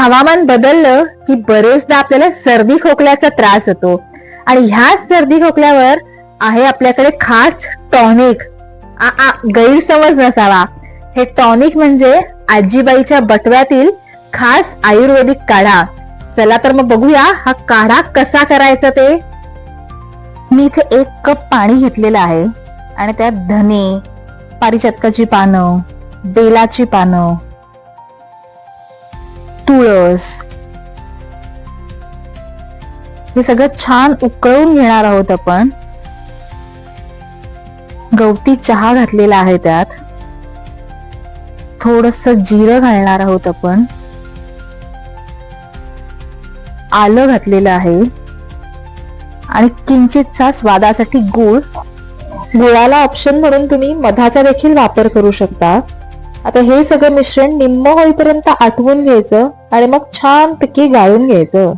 हवामान बदललं की बरेचदा आपल्याला सर्दी खोकल्याचा त्रास होतो. आणि ह्या सर्दी खोकल्यावर आहे आपल्याकडे खास टॉनिक. आ आ गैरसमज नसावा. हे टॉनिक म्हणजे आजीबाईच्या बटव्यातील खास आयुर्वेदिक काढा. चला तर मग बघूया हा काढा कसा करायचा ते. मी इथे एक कप पाणी घेतलेलं आहे. आणि त्यात धने पारिजातकाची पानं बेलाची पानं तुळस. हे सगळं छान उकळून घेणार आहोत आपण. गवती चहा घातलेला आहे त्यात. थोडस जिरं घालणार आहोत आपण. आलं घातलेलं आहे. आणि किंचितचा स्वादासाठी गूळ. गुळाला ऑप्शन म्हणून तुम्ही मधाचा देखील वापर करू शकता. आता हे सगळं मिश्रण निम्म होईपर्यंत आटवून घ्यायचं आणि मग छान पैकी गाळून घ्यायचं.